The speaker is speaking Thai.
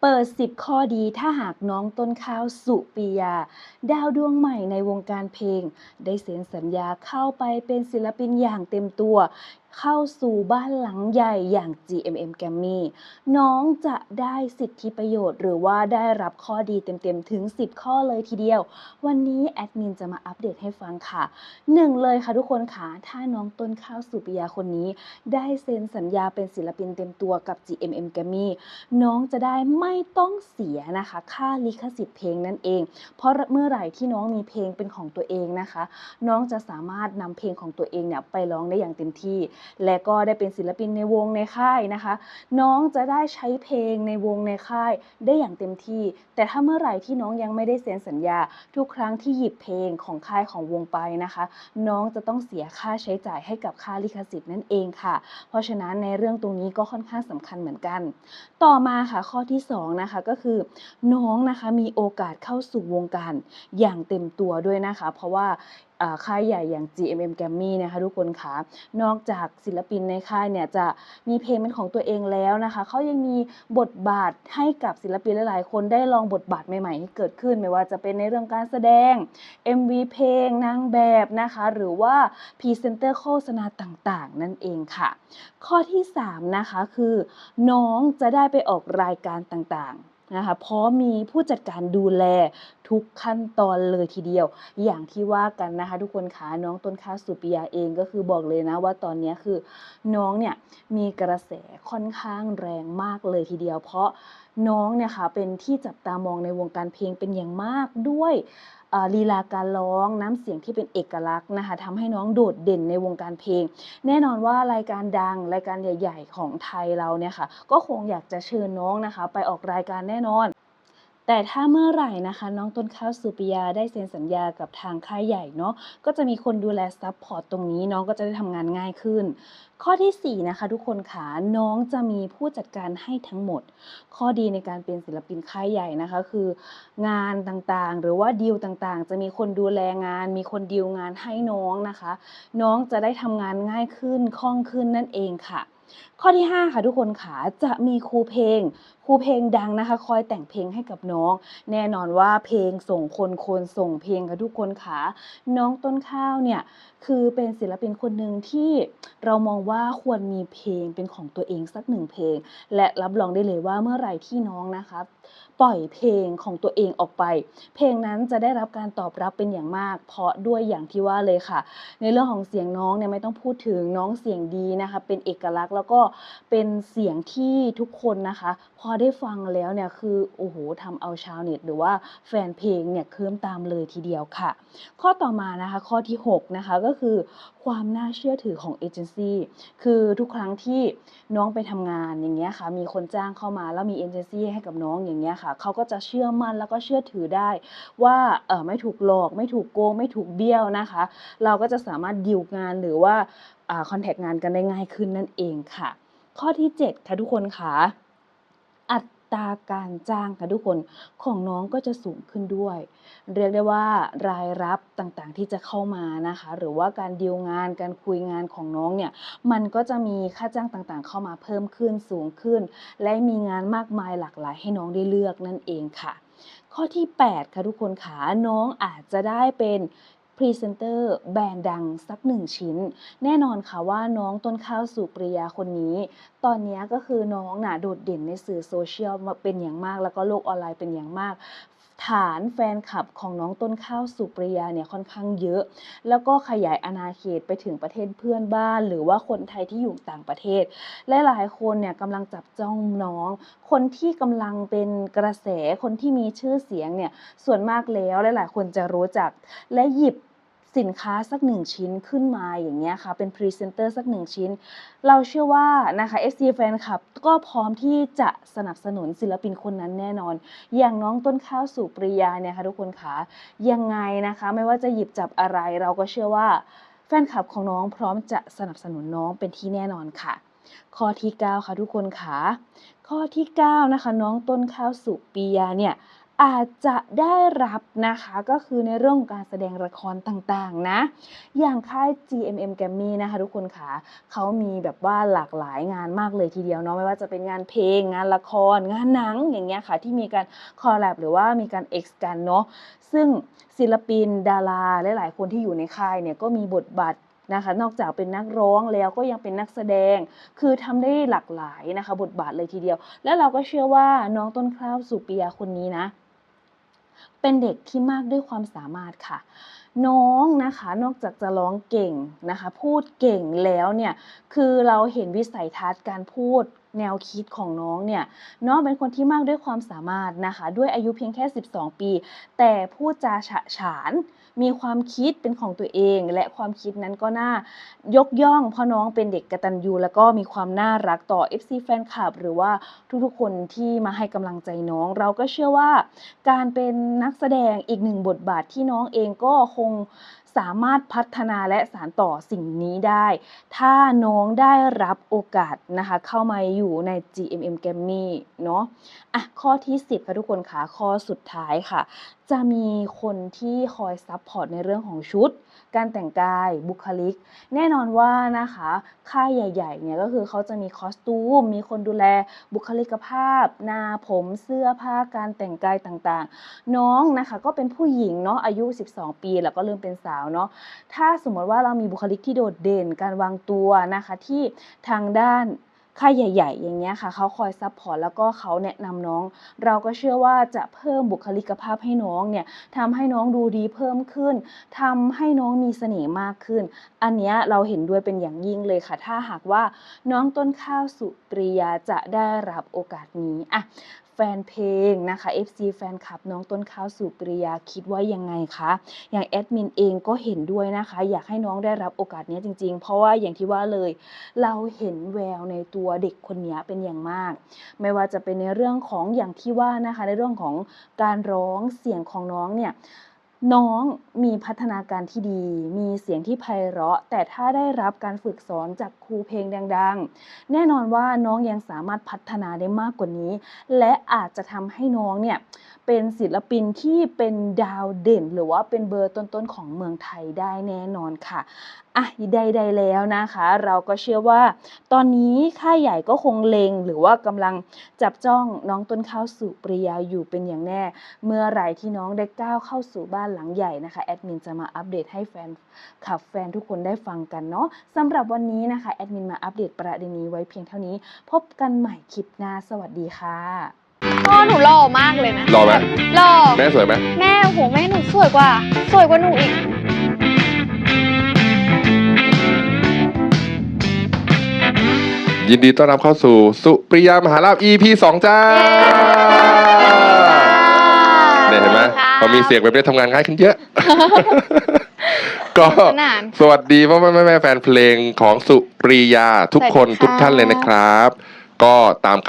เปิด 10 ข้อดีถ้าหากน้องต้นข้าวสุปิยา ดาวดวงใหม่ในวงการเพลง ได้เซ็นสัญญาเข้าไปเป็นศิลปินอย่างเต็มตัว เข้าสู่บ้านหลังใหญ่อย่าง GMM g r a m m y น้องจะได้สิทธิประโยชน์ หรือว่าได้รับข้อดีเต็มๆ ถึง 10 ข้อเลยทีเดียว วันนี้แอดมินจะมาอัปเดตให้ฟังค่ะหนึ่งเลยค่ะทุกคนค่ะ ถ้าน้องต้นข้าวสุปิยาคนนี้ ได้เซ็นสัญญาเป็นศิลปินเต็มตัวกับ GMM g r a m m y น้องจะได้ไม่ต้องเสียนะคะ ค่าลิขสิทธิ์เพลงนั่นเอง เพราะเมื่อไหร่ที่น้องมีเพลงเป็นของตัวเองนะคะ น้องจะสามารถนำเพลงของตัวเองเนี่ยไปร้องได้อย่างเต็มที่และก็ได้เป็นศิลปินในวงในค่ายนะคะ น้องจะได้ใช้เพลงในวงในค่ายได้อย่างเต็มที่ แต่ถ้าเมื่อไหร่ที่น้องยังไม่ได้เซ็นสัญญา ทุกครั้งที่หยิบเพลงของค่ายของวงไปนะคะ น้องจะต้องเสียค่าใช้จ่ายให้กับค่าลิขสิทธิ์นั่นเองค่ะ เพราะฉะนั้นในเรื่องตรงนี้ก็ค่อนข้างสำคัญเหมือนกัน ต่อมาค่ะข้อที่สองนะคะก็คือ น้องนะคะมีโอกาสเข้าสู่วงการอย่างเต็มตัวด้วยนะคะ เพราะว่า ค่ายใหญ่อย่าง GMM g r a m m y นะคะทุกคนคะนอกจากศิลปินในค่ายเนี่ยจะมีเพลงเป็นของตัวเองแล้วนะคะเขายังมีบทบาทให้กับศิลปินหลายๆ คนได้ลองบทบาทใหม่ๆที่เกิดขึ้นไม่ว่าจะเป็นในเรื่องการแสดง MV เพลงนางแบบนะคะหรือว่าพรีเซนเตอร์โฆษณาต่างๆ นั่นเองค่ะ ข้อที่ 3 นะคะคือ น้องจะได้ไปออกรายการต่างๆนะคะเพราะมีผู้จัดการดูแล ทุกขั้นตอนเลยทีเดียว อย่างที่ว่ากันนะคะ ทุกคนคะน้องต้นข้าวสุปิยาเองก็คือบอกเลยนะว่าตอนนี้คือน้องเนี่ยมีกระแสค่อนข้างแรงมากเลยทีเดียว เพราะน้องเนี่ยค่ะเป็นที่จับตามองในวงการเพลงเป็นอย่างมากด้วยลีลาการร้องน้ำเสียงที่เป็นเอกลักษณ์นะคะทำให้น้องโดดเด่นในวงการเพลง แน่นอนว่ารายการดังรายการใหญ่ ๆ ของไทยเราเนี่ยค่ะ ก็คงอยากจะเชิญน้องนะคะ ไปออกรายการแน่นอน แต่ถ้าเมื่อไหร่นะคะ น้องต้นข้าวสุปิยาได้เซ็นสัญญากับทางค่ายใหญ่เนาะก็จะมีคนดูแลซัพพอร์ตตรงนี้น้องก็จะได้ทำงานง่ายขึ้น ข้อที่ 4 นะคะ ทุกคนค่ะน้องจะมีผู้จัดการให้ทั้งหมด ข้อดีในการเป็นศิลปินค่ายใหญ่นะคะ คืองานต่างๆ หรือว่าดีลต่างๆ จะมีคนดูแลงาน มีคนดีลงานให้น้องนะคะ น้องจะได้ทำงานง่ายขึ้นคล่องขึ้นนั่นเองค่ะ ข้อที่ 5 ค่ะทุกคนค่ะจะมีครูเพลง ครูเพลงดังนะคะ คอยแต่งเพลงให้กับน้อง แน่นอนว่าเพลงส่งคนคนส่งเพลงค่ะทุกคนค่ะน้องต้นข้าวเนี่ยคือเป็นศิลปินคนหนึ่งที่เรามองว่าควรมีเพลงเป็นของตัวเองสักหนึ่งเพลง และรับรองได้เลยว่าเมื่อไหร่ที่น้องนะคะ ปล่อยเพลงของตัวเองออกไป เพลงนั้นจะได้รับการตอบรับเป็นอย่างมาก เพราะด้วยอย่างที่ว่าเลยค่ะ ในเรื่องของเสียงน้องเนี่ยไม่ต้องพูดถึงน้องเสียงดีนะคะ เป็นเอกลักษณ์แล้วก็เป็นเสียงที่ทุกคนนะคะ พอได้ฟังแล้วเนี่ยคือโอ้โหทำเอาชาวเน็ต หรือว่าแฟนเพลงเนี่ยเคลิ้มตามเลยทีเดียวค่ะ ข้อต่อมานะคะข้อที่6นะคะก็คือความน่าเชื่อถือของเอเจนซี่คือทุกครั้งที่น้องไปทำงานอย่างเงี้ยค่ะมีคนจ้างเข้ามาแล้วมีเอเจนซี่ให้กับน้องอย่างเงี้ยค่ะเขาก็จะเชื่อมั่นแล้วก็เชื่อถือได้ ว่าเออไม่ถูกหลอก ไม่ถูกโกง ไม่ถูกเบี้ยวนะคะ เราก็จะสามารถดิลงานหรือว่าอ่าคอนแทคงานกันได้ง่ายขึ้นนั่นเองค่ะ ข้อที่ 7 ค่ะทุกคนค่ะอั ตราการจ้างค่ะทุกคนของน้องก็จะสูงขึ้นด้วย เรียกได้ว่ารายรับต่างๆที่จะเข้ามานะคะ หรือว่าการดีลงานการคุยงานของน้องเนี่ยมันก็จะมีค่าจ้างต่างๆ เข้ามาเพิ่มขึ้นสูงขึ้น และมีงานมากมายหลากหลายให้น้องได้เลือกนั่นเองค่ะ ข้อที่ 8 ค่ะทุกคนค่ะน้องอาจจะได้เป็น พรีเซนเตอร์แบรนด์ดังสักหนึ่งชิ้น แน่นอนค่ะว่าน้องต้นข้าวสุปริยาคนนี้ ตอนนี้ก็คือน้องน่ะโดดเด่นในสื่อโซเชียลมาเป็นอย่างมาก แล้วก็โลกออนไลน์เป็นอย่างมากฐานแฟนคลับของน้องต้นข้าวสุปริยาเนี่ยค่อนข้างเยอะ แล้วก็ขยายอาณาเขตไปถึงประเทศเพื่อนบ้าน หรือว่าคนไทยที่อยู่ต่างประเทศ และหลายคนเนี่ยกำลังจับจ้องน้อง คนที่กำลังเป็นกระแสคนที่มีชื่อเสียงเนี่ยส่วนมากแล้วหลายๆคนจะรู้จักและหยิบ สินค้าสักหนึ่งชิ้นขึ้นมาอย่างเงี้ยค่ะ เป็นพรีเซนเตอร์สักหนึ่งชิ้น เราเชื่อว่านะคะ FC แฟนคลับก็พร้อมที่จะสนับสนุนศิลปินคนนั้นแน่นอน อย่างน้องต้นข้าวสุปริยาเนี่ยค่ะทุกคนคะยังไงนะคะ ไม่ว่าจะหยิบจับอะไรเราก็เชื่อว่าแฟนคลับของน้องพร้อมจะสนับสนุนน้องเป็นที่แน่นอนค่ะ ข้อที่ 9 ค่ะทุกคนค่ะข้อที่ 9 นะคะ น้องต้นข้าวสุปิยาเนี่ย อาจจะได้รับนะคะก็คือในเรื่องของการแสดงละครต่างๆนะ อย่างค่าย GMM g r a m m y นะคะทุกคนค่ะเขามีแบบว่าหลากหลายงานมากเลยทีเดียวเนาะไม่ว่าจะเป็นงานเพลง งานละคร งานหนังอย่างเงี้ยค่ะ ที่มีการคอลแลบหรือว่ามีการ X กันเนาะซึ่งศิลปินดาราหลายๆคนที่อยู่ในค่ายเนี่ยก็มีบทบาทนะคะนอกจากเป็นนักร้องแล้วก็ยังเป็นนักแสดง คือทำได้หลากหลายนะคะ บทบาทเลยทีเดียว แล้วเราก็เชื่อว่าน้องต้นข้าวสุปิยาคนนี้นะ เป็นเด็กที่มากด้วยความสามารถค่ะ น้องนะคะนอกจากจะร้องเก่งนะคะ พูดเก่งแล้วเนี่ยคือเราเห็นวิสัยทัศน์การพูดแนวคิดของน้องเนี่ยน้องเป็นคนที่มากด้วยความสามารถนะคะ ด้วยอายุเพียงแค่ 12 ปี แต่พูดจาฉะฉาน มีความคิดเป็นของตัวเอง และความคิดนั้นก็น่ายกย่องเพราะน้องเป็นเด็กกระตัญญูแล้วก็มีความน่ารักต่อ FC แฟนคลับ หรือว่าทุกๆคนที่มาให้กำลังใจน้อง เราก็เชื่อว่า การเป็นนักแสดงอีกหนึ่งบทบาทที่น้องเองก็คง สามารถพัฒนาและสานต่อสิ่งนี้ได้ ถ้าน้องได้รับโอกาสนะคะ เข้ามาอยู่ใน GMM g r a m m y เนาะอะข้อที่ 10ค่ะทุกคนค่ะข้อสุดท้ายค่ะ จะมีคนที่คอยซัพพอร์ตในเรื่องของชุด การแต่งกายบุคลิก แน่นอนว่านะคะค่ายใหญ่ๆเนี่ยก็คือเขาจะมีคอสตูม มีคนดูแลบุคลิกภาพ หน้าผมเสื้อผ้าการแต่งกายต่างๆ น้องนะคะก็เป็นผู้หญิงเนาะอายุ 12 ปี แล้วก็เริ่มเป็นสาวเนาะถ้าสมมติว่าเรามีบุคลิกที่โดดเด่นการวางตัวนะคะที่ทางด้าน ค่ายใหญ่ ๆ อย่างเงี้ยค่ะเขาคอยซัพพอร์ตแล้วก็เขาแนะนำน้อง เราก็เชื่อว่าจะเพิ่มบุคลิกภาพให้น้องเนี่ยทำให้น้องดูดีเพิ่มขึ้นทำให้น้องมีเสน่ห์มากขึ้น อันเนี้ยเราเห็นด้วยเป็นอย่างยิ่งเลยค่ะ ถ้าหากว่าน้องต้นข้าวสุปริยาจะได้รับโอกาสนี้อะ ฟนเพลงนะคะ FC แฟนคลับน้องต้นข้าวสุปริยาคิดว่ายังไงคะ อย่างแอดมินเองก็เห็นด้วยนะคะ อยากให้น้องได้รับโอกาสนี้จริง ๆ เพราะว่าอย่างที่ว่าเลย เราเห็นแววในตัวเด็กคนนี้เป็นอย่างมาก ไม่ว่าจะเป็นในเรื่องของอย่างที่ว่านะคะ ในเรื่องของการร้องเสียงของน้องเนี่ย น้องมีพัฒนาการที่ดี มีเสียงที่ไพเราะ แต่ถ้าได้รับการฝึกสอนจากครูเพลงดังๆ แน่นอนว่าน้องยังสามารถพัฒนาได้มากกว่านี้ และอาจจะทำให้น้องเนี่ยเป็นศิลปินที่เป็นดาวเด่น หรือว่าเป็นเบอร์ต้นๆของเมืองไทยได้แน่นอนค่ะ อะใด ๆ แล้วนะคะ เราก็เชื่อว่า ตอนนี้ค่ายใหญ่ก็คงเลงหรือว่ากำลังจับจ้องน้องต้นข้าวสู่ปริยาอยู่เป็นอย่างแน่ เมื่อไหร่ที่น้องได้ก้าวเข้าสู่บ้านหลังใหญ่นะคะแอดมินจะมาอัปเดตให้แฟนขับแฟนทุกคนได้ฟังกันเนาะสำหรับวันนี้นะคะแอดมินมาอัปเดตประเด็นนี้ไว้เพียงเท่านี้ พบกันใหม่คลิปหน้าสวัสดีค่ะพ่อหนูหล่อมากเลยนะหล่อไหมหล่อแม่สวยไหมแม่โหแม่หนูสวยกว่า สวยกว่าหนูอีก ยินดีต้อนรับเข้าสู่สุปริยามหาลาภ EP 2จ้าเนี่ยเห็นไหมพอมีเสียงแบบนี้ทำงานง่ายขึ้นเยอะ ก็สนานสวัสดีพ่อแม่แม่แม่แฟนเพลงของสุปริยาทุกคนสวัสดีค่ะทุกท่านเลยนะครับ ก็ตามคำ